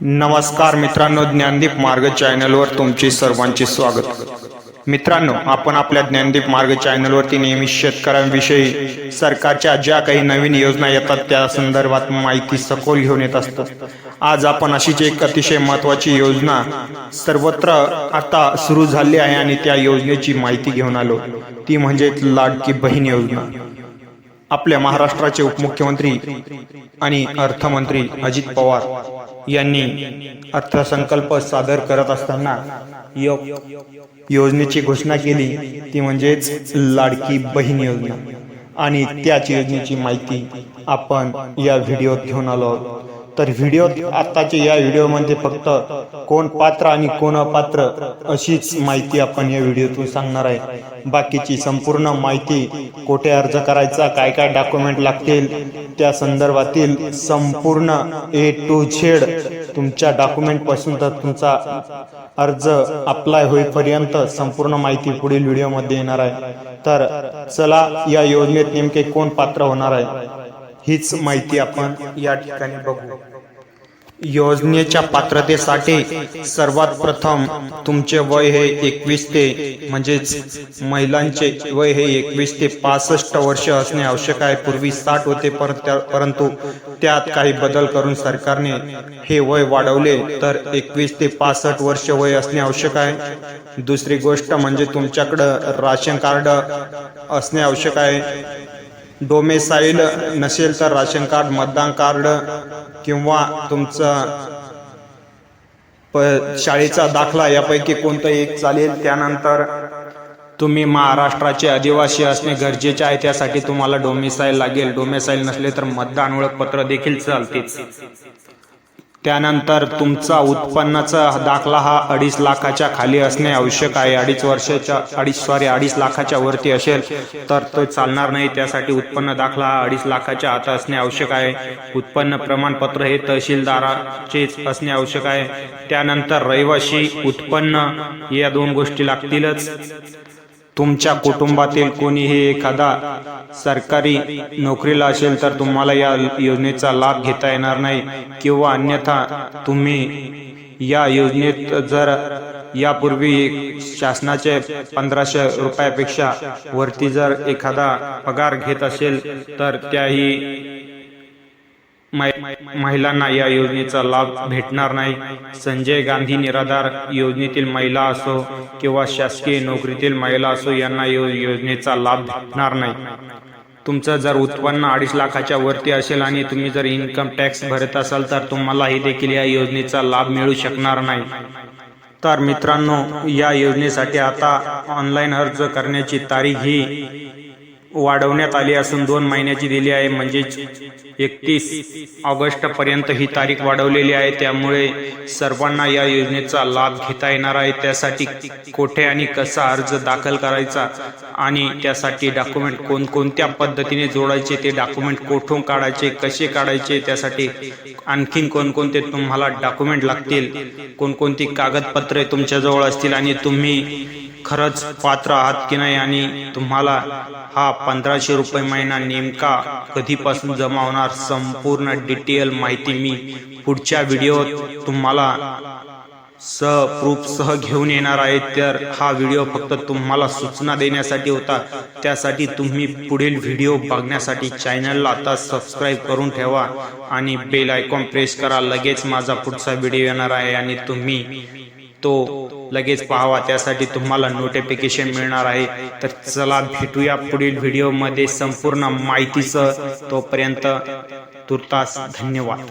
नमस्कार मित्रांनो ज्ञानदीप मार्ग चॅनलवर तुमचे सर्वांचे स्वागत. मित्रांनो आपण आपल्या ज्ञानदीप मार्ग चॅनलवरती नेहमी शेतकऱ्यांविषयी सरकारच्या ज्या काही नवीन योजना येतात त्या संदर्भात माहिती सखोल घेऊन येत असतो आज आपण अशीच एक अतिशय महत्वाची योजना सर्वत्र आता सुरू झाली आहे आणि त्या योजनेची माहिती घेऊन आलो. ती म्हणजे लाडकी बहीण योजना. आपल्या महाराष्ट्राचे उपमुख्यमंत्री आणि अर्थमंत्री अजित पवार यांनी अर्थसंकल्प सादर करत असताना योजनेची घोषणा केली. ती म्हणजेच लाडकी बहीण योजना. आणि त्याच योजनेची माहिती आपण या व्हिडिओत घेऊन आलो आहोत. तर व्हिडिओ आत्ताचे या व्हिडिओमध्ये फक्त कोण पात्र आणि कोण अपात्र अशीच माहिती आपण या व्हिडिओतून सांगणार आहे. बाकीची संपूर्ण माहिती कुठे अर्ज करायचा काय काय डॉक्युमेंट लागतील त्या संदर्भातील संपूर्ण ए टू झेड तुमच्या डॉक्युमेंटपासून तर तुमचा अर्ज अप्लाय होईपर्यंत संपूर्ण माहिती पुढील व्हिडिओमध्ये येणार आहे. तर चला या योजनेत नेमके कोण पात्र होणार आहे? हीच माहिती आपण या ठिकाणी बघू. योजनेच्या पात्रतेसाठी सर्वात प्रथम तुमचे वय हे एकवीस ते म्हणजेच महिलांचे वय हे एकवीस ते पासष्ट वर्ष असणे आवश्यक आहे. पूर्वी साठ होते पर त्या- परंतु त्यात काही बदल करून सरकारने हे वय वाढवले तर एकवीस ते पासष्ट वर्ष वय असणे आवश्यक आहे. दुसरी गोष्ट म्हणजे तुमच्याकडं राशन कार्ड असणे आवश्यक आहे. डोमेसाईल नसेल तर राशन कार्ड मतदान कार्ड किंवा तुमचं प शाळेचा दाखला यापैकी कोणतं एक चालेल. त्यानंतर तुम्ही महाराष्ट्राचे आदिवासी असणे गरजेचे आहे त्यासाठी तुम्हाला डोमेसाईल लागेल. डोमेसाईल नसले तर मतदान ओळखपत्र देखील चालतील. त्यानंतर तुमचा उत्पन्नाचा दाखला हा अडीच लाखाच्या खाली असणे आवश्यक आहे. अडीच वर्षाच्या अडीच सॉरी अडीच लाखाच्या वरती असेल तर तो चालणार नाही. त्यासाठी उत्पन्न दाखला हा अडीच लाखाच्या आता असणे आवश्यक आहे. उत्पन्न प्रमाणपत्र हे तहसीलदाराचेच असणे आवश्यक आहे. त्यानंतर रहिवाशी उत्पन्न या दोन गोष्टी लागतीलच. तुमच्या कुटुंबातील कोणीही एखादा सरकारी नोकरीला असेल तर तुम्हाला या योजनेचा लाभ घेता येणार नाही. किंवा अन्यथा तुम्ही या योजनेत जर यापूर्वी शासनाचे पंधराशे रुपयापेक्षा वरती जर एखादा पगार घेत असेल तर त्याही महिलांना या योजनेचा लाभ भेटणार नाही. संजय गांधी निराधार योजनेतील महिला असो किंवा शासकीय नोकरीतील महिला असो यांना योजनेचा लाभ भेटणार नाही. तुमचं जर उत्पन्न अडीच लाखाच्या वरती असेल आणि तुम्ही जर इन्कम टॅक्स भरत असाल तर तुम्हालाही देखील या योजनेचा लाभ मिळू शकणार नाही. तर मित्रांनो या योजनेसाठी आता ऑनलाईन अर्ज करण्याची तारीख ही वाढवण्यात आली असून दोन महिन्याची दिली आहे. म्हणजेच एकतीस ऑगस्ट पर्यंत ही तारीख वाढवलेली आहे. त्यामुळे सर्वांना या योजनेचा लाभ घेता येणार आहे. त्यासाठी कोठे आणि कसा अर्ज दाखल करायचा आणि त्यासाठी डॉक्युमेंट कोणकोणत्या पद्धतीने जोडायचे ते डॉक्युमेंट कोठून काढायचे कसे काढायचे त्यासाठी आणखीन कोणकोणते तुम्हाला डॉक्युमेंट लागतील कोणकोणती कागदपत्रे तुमच्याजवळ असतील आणि तुम्ही खरंच पात्र आहात की नाही आणि तुम्हाला हा पंधराशे रुपये महिना नेमका कधीपासून जमा होणार संपूर्ण डिटेल माहिती मी पुढच्या व्हिडिओत तुम्हाला स प्रूफ सह घेऊन येणार आहे. तर हा व्हिडिओ फक्त तुम्हाला सूचना देण्यासाठी होता. त्यासाठी तुम्ही पुढील व्हिडिओ बघण्यासाठी चॅनलला आता सबस्क्राईब करून ठेवा आणि बेल आयकॉन प्रेस करा. लगेच माझा पुढचा व्हिडिओ येणार आहे आणि तुम्ही तो लगेच पाहावा. त्यासाठी तुम्हाला नोटिफिकेशन मिळणार आहे. तर चला भेटूया पुढील व्हिडिओमध्ये संपूर्ण माहितीचं तोपर्यंत तुर्तास धन्यवाद.